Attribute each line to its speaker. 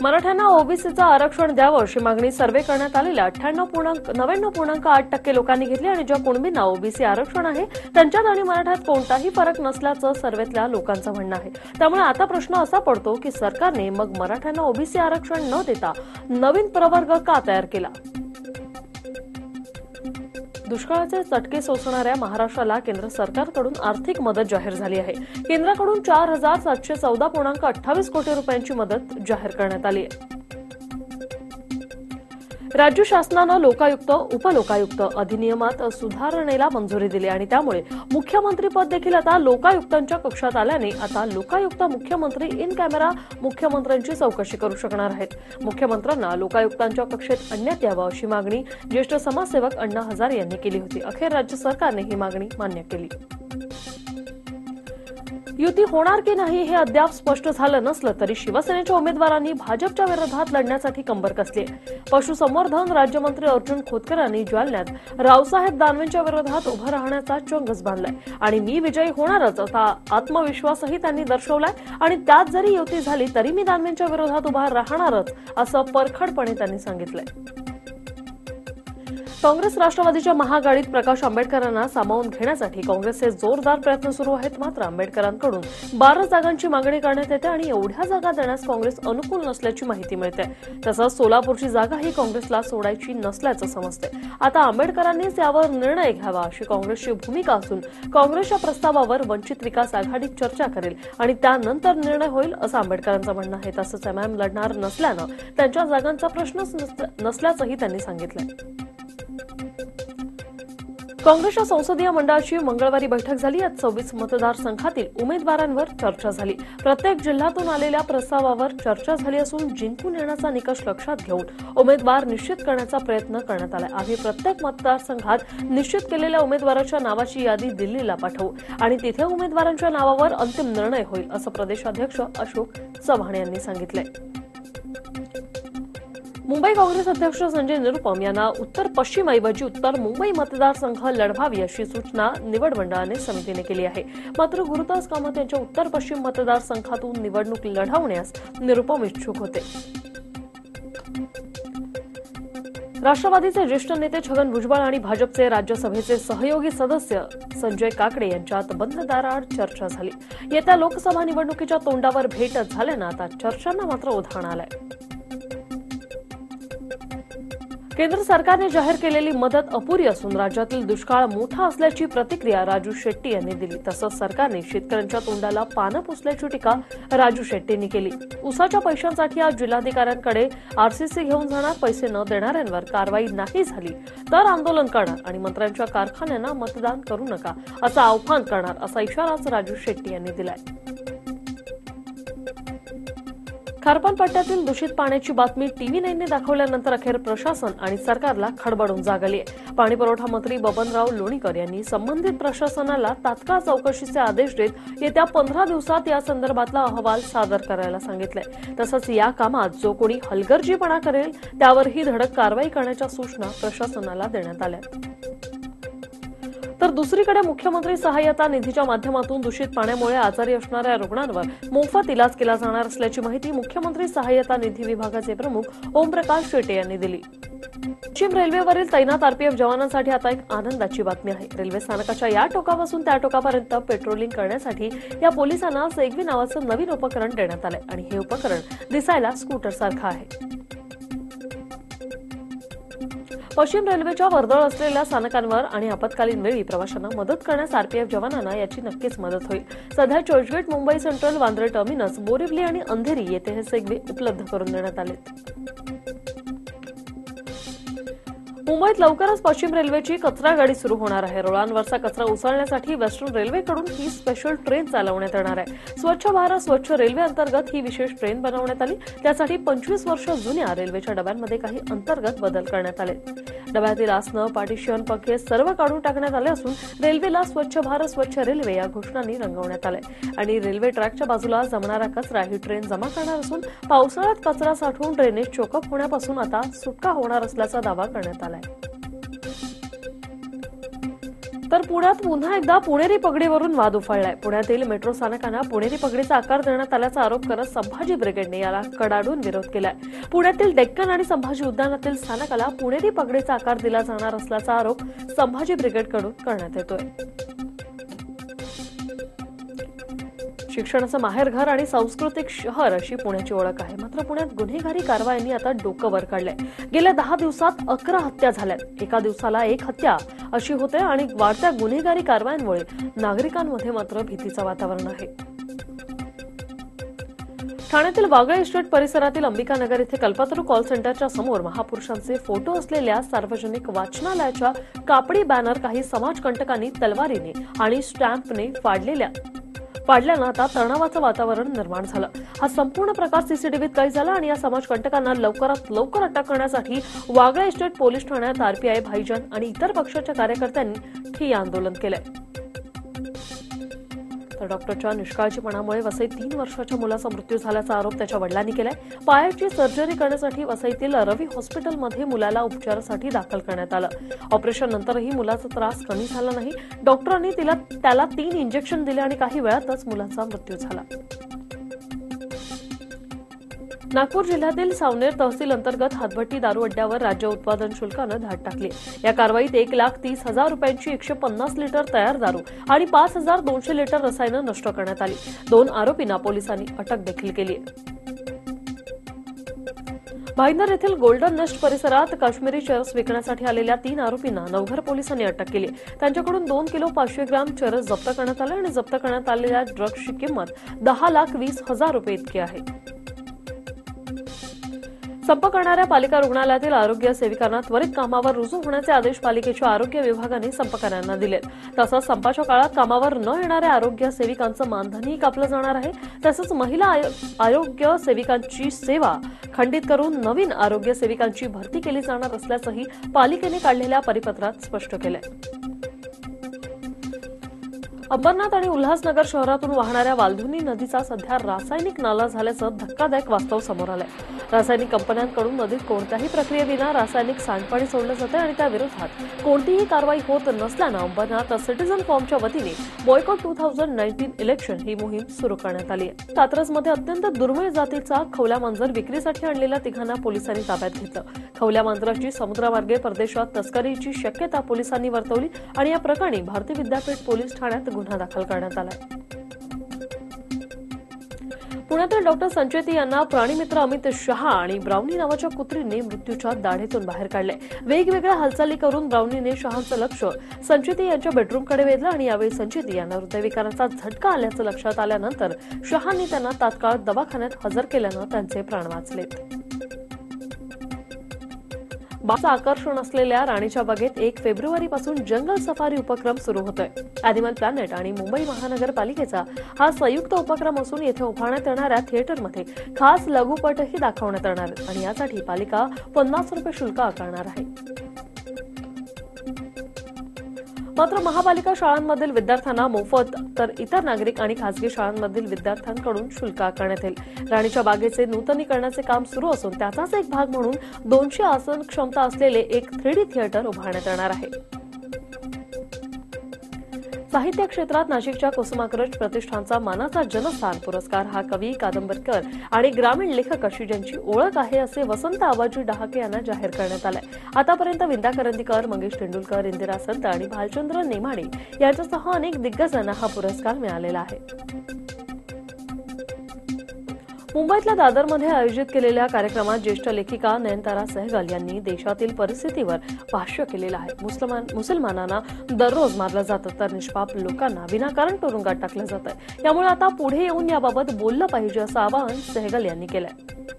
Speaker 1: मराठ्यांना ओबीसीचं आरक्षण द्यावं अशी मागणी सर्व्हे करण्यात आलेल्या अठ्ठ्याण्णव पूर्णांक नव्याण्णव पूर्णांक आठ टक्के लोकांनी घेतली आणि ज्या कुणबींना ओबीसी आरक्षण आहे त्यांच्यात आणि मराठ्यात कोणताही फरक नसल्याचं सर्वेतल्या लोकांचं म्हणणं आहे. त्यामुळे आता प्रश्न असा पडतो की सरकारने मग मराठ्यांना ओबीसी आरक्षण न देता नवीन प्रवर्ग का तयार केला? दुष्काळाचे चटके सोसणाऱ्या महाराष्ट्राला केंद्र सरकारकडून आर्थिक मदत जाहीर झाली आहे. केंद्राकडून चार हजार सातशे चौदा पूर्णांक अठ्ठावीस कोटी रुपयांची मदत जाहीर करण्यात आली आहे. राज्य शासनानं लोकायुक्त उपलोकायुक्त अधिनियमात सुधारणेला मंजुरी दिली आणि त्यामुळे मुख्यमंत्रीपद देखील आता लोकायुक्तांच्या कक्षात आल्याने आता लोकायुक्त मुख्यमंत्री इन कॅमेरा मुख्यमंत्र्यांची चौकशी करू शकणार आहेत. मुख्यमंत्र्यांना लोकायुक्तांच्या कक्षेत आणण्यात यावं अशी मागणी ज्येष्ठ समाजसेवक अण्णा हजारे यांनी केली होती. अखेर राज्य सरकारने ही मागणी मान्य केली. युती होणार की नाही हे अद्याप स्पष्ट झालं नसलं तरी शिवसेनेच्या उमेदवारांनी भाजपच्या विरोधात लढण्यासाठी कंबर कसली? पशुसंवर्धन राज्यमंत्री अर्जुन खोतकर यांनी जालन्यात रावसाहेब दानवेंच्या विरोधात उभं राहण्याचा चोंगच बांधलाय. आणि मी विजयी होणारच असा आत्मविश्वासही त्यांनी दर्शवलाय. आणि त्यात जरी युती झाली तरी मी दानवेंच्या विरोधात उभा राहणारच असं परखडपणे त्यांनी सांगितलंय. काँग्रेस राष्ट्रवादीच्या महागाडीत प्रकाश आंबेडकरांना सामावून घेण्यासाठी काँग्रेसचे जोरदार प्रयत्न सुरू आहेत मात्र आंबेडकरांकडून बारा जागांची मागणी करण्यात येते आणि एवढ्या जागा देण्यास काँग्रेस अनुकूल नसल्याची माहिती मिळते. तसंच सोलापूरची जागाही काँग्रेसला सोडायची नसल्याचं समजते. आता आंबेडकरांनीच यावर निर्णय घ्यावा अशी काँग्रेसची भूमिका असून काँग्रेसच्या प्रस्तावावर वंचित विकास आघाडी चर्चा करेल आणि त्यानंतर निर्णय होईल असं आंबेडकरांचं म्हणणं आहे. तसंच एमआयएम लढणार नसल्यानं त्यांच्या जागांचा प्रश्नच नसल्याचंही त्यांनी सांगितलं काँग्रेसच्या संसदीय मंडळाची मंगळवारी बैठक झाली. यात सव्वीस मतदारसंघातील उमेदवारांवर चर्चा झाली. प्रत्येक जिल्ह्यातून आलेल्या प्रस्तावावर चर्चा झाली असून जिंकून येण्याचा निकष लक्षात घेऊन उमेदवार निश्चित करण्याचा प्रयत्न करण्यात आला. आम्ही प्रत्येक मतदारसंघात निश्चित केलेल्या उमेदवाराच्या नावाची यादी दिल्लीला पाठवू आणि तिथे उमेदवारांच्या नावावर अंतिम निर्णय होईल असं प्रदेशाध्यक्ष अशोक चव्हाण यांनी सांगितलंय. मुंबई काँग्रेस अध्यक्ष संजय निरुपम यांना उत्तर पश्चिम ऐवजी उत्तर मुंबई मतदारसंघ लढवावी अशी सूचना निवड मंडळाने समितीने केली आहे. मात्र गुरुदास कामत यांच्या उत्तर पश्चिम मतदारसंघातून निवडणूक लढवण्यास निरुपम इच्छुक होते. राष्ट्रवादीचे ज्येष्ठ नेते छगन भुजबळ आणि भाजपचे राज्यसभेचे सहयोगी सदस्य संजय काकडे यांच्यात बंद दाराआड चर्चा झाली. येत्या लोकसभा निवडणुकीच्या तोंडावर भेट झाल्यानं आता चर्चांना मात्र उधाण आलंय. केंद्र सरकारने जाहीर केलेली मदत अपुरी असून राज्यातील दुष्काळ मोठा असल्याची प्रतिक्रिया राजू शेट्टी यांनी दिली. तसंच सरकारने शेतकऱ्यांच्या तोंडाला पानं पुसल्याची टीका राजू शेट्टींनी केली. उसाच्या पैशांसाठी आज जिल्हाधिकाऱ्यांकडे आरसीसी घेऊन जाणार पैसे न देणाऱ्यांवर कारवाई नाही झाली तर आंदोलन करणार आणि मंत्र्यांच्या कारखान्यांना मतदान करू नका असं आव्हान करणार असा इशाराच राजू शेट्टी यांनी दिलाय. खारपान पट्ट्यातील दूषित पाण्याची बातमी टीव्ही नाईनने दाखवल्यानंतर अखेर प्रशासन आणि सरकारला खडबडून जागली. आहे पाणीपुरवठा मंत्री बबनराव लोणीकर यांनी संबंधित प्रशासनाला तात्काळ चौकशीचे आदेश देत येत्या पंधरा दिवसात या संदर्भातला अहवाल सादर करायला सांगितलंय. तसंच या कामात जो कोणी हलगर्जीपणा करेल त्यावरही धडक कारवाई करण्याच्या सूचना प्रशासनाला देण्यात आल्या तर दुसरीकडे मुख्यमंत्री सहाय्यता निधीच्या माध्यमातून दूषित पाण्यामुळे आजारी असणाऱ्या रुग्णांवर मोफत इलाज केला जाणार असल्याची माहिती मुख्यमंत्री सहाय्यता निधी विभागाचे प्रमुख ओमप्रकाश शेटे यांनी दिली. पश्चिम रेल्वेवरील तैनात आरपीएफ जवानांसाठी आता एक आनंदाची बातमी आहे. रेल्वे स्थानकाच्या या टोकापासून त्या टोकापर्यंत पेट्रोलिंग करण्यासाठी या पोलिसांना सेगवी नावाचं नवीन उपकरण देण्यात आलंय आणि हे उपकरण दिसायला स्कूटरसारखं आहे. पश्चिम रेल्वेच्या वर्दळ असलेल्या स्थानकांवर आणि आपत्कालीन वेळी प्रवाशांना मदत करण्यास आरपीएफ जवानांना याची नक्कीच मदत होईल. सध्या चर्चगेट मुंबई सेंट्रल वांद्रे टर्मिनस बोरिवली आणि अंधेरी येथे हे सेगवे उपलब्ध करून देण्यात आलेत. मुंबईत लवकरच पश्चिम रेल्वेची कचरा गाडी सुरू होणार आहे. रुळांवरचा कचरा उचलण्यासाठी वेस्टर्न रेल्वेकडून ही स्पेशल ट्रेन चालवण्यात येणार आहे. स्वच्छ भारत स्वच्छ रेल्वे अंतर्गत ही विशेष ट्रेन बनवण्यात आली. त्यासाठी पंचवीस वर्ष जुन्या रेल्वेच्या डब्यांमध्ये काही अंतर्गत बदल करण्यात आले. डब्यातील आसनं पार्टिशन पंखे सर्व काढून टाकण्यात आले असून रेल्वेला स्वच्छ भारत स्वच्छ रेल्वे या घोषणांनी रंगवण्यात आले आणि रेल्वे ट्रॅकच्या बाजूला जमणारा कचरा ही ट्रेन जमा करणार असून पावसाळ्यात कचरा साठवून ड्रेनेज चोकअप होण्यापासून आता सुटका होणार असल्याचा दावा करण्यात आलाय. तर पुण्यात पुन्हा एकदा पुणेरी पगडीवरून वाद उफाळलाय. पुण्यातील मेट्रो स्थानकांना पुणेरी पगडीचा आकार देण्यात आल्याचा आरोप करत संभाजी ब्रिगेडने याला कडाडून विरोध केलाय. पुण्यातील डेक्कन आणि संभाजी उद्यानातील स्थानकाला पुणेरी पगडीचा आकार दिला जाणार असल्याचा आरोप संभाजी ब्रिगेडकडून करण्यात येतोय. शिक्षणाचं माहेरघर आणि सांस्कृतिक शहर अशी पुण्याची ओळख आहे. मात्र पुण्यात गुन्हेगारी कारवायांनी आता डोकं वर काढलंय. गेल्या दहा दिवसात अकरा हत्या झाल्यात. एका दिवसाला एक हत्या अशी होते आणि वाढत्या गुन्हेगारी कारवायांमुळे नागरिकांमध्ये मात्र भीतीचं वातावरण आहे. ठाण्यातील वागळे इस्टेट परिसरातील अंबिकानगर येथे कल्पातरू कॉल सेंटरच्या समोर महापुरुषांचे फोटो असलेल्या सार्वजनिक वाचनालयाच्या कापडी बॅनर काही समाजकंटकांनी तलवारीने आणि स्टॅम्पने फाडलेल्या पाडल्यानं आता तणावाचं वातावरण निर्माण झालं. हा संपूर्ण प्रकार सीसीटीव्हीत काही झाला आणि या समाजकंटकांना लवकरात लवकर अटक करण्यासाठी वागळे इस्टेट पोलीस ठाण्यात आरपीआय भाईजन आणि इतर पक्षाच्या कार्यकर्त्यांनी ठिय्या आंदोलन केलंय. तर डॉक्टरच्या निष्काळजीपणामुळे वसईत तीन वर्षाच्या मुलाचा मृत्यू झाल्याचा आरोप त्याच्या वडिलांनी केलाय. पायाची सर्जरी करण्यासाठी वसईतील रवी हॉस्पिटलमध्ये मुलाला उपचारासाठी दाखल करण्यात आलं. ऑपरेशन नंतरही मुलाचा त्रास कमी झाला नाही. डॉक्टरांनी तिला त्याला तीन इंजेक्शन दिले आणि काही वेळातच मुलाचा मृत्यू झाला. नागपूर जिल्ह्यातील सावनेर तहसील अंतर्गत हातभट्टी दारू अड्ड्यावर राज्य उत्पादन शुल्कानं धाड टाकली. या कारवाईत एक लाख तीस हजार रुपयांची एकशे पन्नास लिटर तयार दारू आणि पाच हजार दोनशे लिटर रसायनं नष्ट करण्यात आली. दोन आरोपींना पोलिसांनी अटक देखील केली भाईंदर येथील गोल्डन नेस्ट परिसरात काश्मीरी चरस विकण्यासाठी आलेल्या तीन आरोपींना नवघर पोलिसांनी अटक केली त्यांच्याकडून दोन किलो पाचशे ग्राम चरस जप्त करण्यात आले आणि जप्त करण्यात आलेल्या ड्रग्सची किंमत दहा लाख वीस हजार रुपये इतकी आहे. संप करणाऱ्या पालिका रुग्णालयातील आरोग्य सेविकांना त्वरित कामावर रुजू होण्याचे आदेश पालिकेच्या आरोग्य विभागाने संपकऱ्यांना दिले तसंच संपाच्या काळात कामावर न येणाऱ्या आरोग्य सेविकांचं मानधनही कापलं जाणार आहे. तसंच महिला आरोग्य सेविकांची सेवा खंडित करून नवीन आरोग्य सेविकांची भरती केली जाणार असल्याचंही पालिकेने काढलेल्या परिपत्रात स्पष्ट केलंय. अंबरनाथ आणि उल्हासनगर शहरातून वाहणाऱ्या वालधुनी नदीचा सध्या रासायनिक नाला झाल्याचं धक्कादायक वास्तव समोर आलंय. रासायनिक कंपन्यांकडून नदीत कोणत्याही प्रक्रियेविना रासायनिक सांडपाणी सोडलं जाते आणि त्याविरोधात कोणतीही कारवाई होत नसल्यानं अंबरनाथ सिटीझन फॉर्मच्या वतीने boycott two thousand nineteen election ही मोहीम सुरू करण्यात आली आहे. कात्रजमध्ये अत्यंत दुर्मिळ जातीचा खवल्या मांजर विक्रीसाठी आणलेल्या तिघांना पोलिसांनी ताब्यात घेतलं. खवल्या मांजराची समुद्रामार्गे परदेशात तस्करीची शक्यता पोलिसांनी वर्तवली आणि या प्रकरणी भारतीय विद्यापीठ पोलीस ठाण्यात गुन्हा दाखल करण्यात आलाय. पुण्यातील डॉक्टर संचेती यांना प्राणीमित्र अमित शहा आणि ब्राउनी नावाच्या कुत्रीने मृत्यूच्या दाढेतून बाहेर काढले वेगवेगळ्या हालचाली करून ब्राउनीने शहाचं लक्ष संचेती यांच्या बेडरूमकडे वेधलं आणि यावेळी संचेती यांना हृदयविकाराचा झटका आल्याचं लक्षात आल्यानंतर शहांनी त्यांना तात्काळ दवाखान्यात हजर केल्यानं त्यांचे प्राण वाचलेत बाचं आकर्षण असलेल्या राणीच्या बागेत एक फेब्रुवारीपासून जंगल सफारी उपक्रम सुरू होतोय. अॅनिमल प्लॅनेट आणि मुंबई महानगरपालिकेचा हा संयुक्त उपक्रम असून येथे उभारण्यात येणाऱ्या थिएटरमध्ये खास लघुपटही दाखवण्यात येणार आणि यासाठी पालिका पन्नास रुपये शुल्क आकारणार आहे. मात्र महापालिका शाळांमधील विद्यार्थ्यांना मोफत तर इतर नागरिक आणि खासगी शाळांमधील विद्यार्थ्यांकडून शुल्क आकारण्यात येईल. राणीच्या बागेचे नूतनीकरणाचे काम सुरू असून त्याचाच एक भाग म्हणून दोनशे आसन क्षमता असलेले एक थ्री डी थिएटर उभारण्यात येणार आहे. साहित्य क्षेत्रात नाशिकच्या कुसुमाग्रज प्रतिष्ठानचा मानाचा जनस्थान पुरस्कार हा कवी कादंबरकर आणि ग्रामीण लेखक अशी ज्यांची ओळख आहे असे वसंत आबाजी डहाके यांना जाहीर करण्यात आलंय. आतापर्यंत विंदा करंदीकर मंगेश तेंडुलकर इंदिरा संत आणि भालचंद्र नेमाडे यांच्यासह अनेक दिग्गजांना हा पुरस्कार मिळालेला आहे. मुंबईतल्या दादरमध्ये आयोजित केलेल्या कार्यक्रमात ज्येष्ठ लेखिका नयनतारा सहगल यांनी देशातील परिस्थितीवर भाष्य केलेलं आहे. मुसलमान मुसलमानांना दररोज मारलं जातं तर निष्पाप लोकांना विनाकारण तुरुंगात टाकलं जातं यामुळे आता पुढे येऊन याबाबत बोललं पाहिजे असं आवाहन सहगल यांनी केलं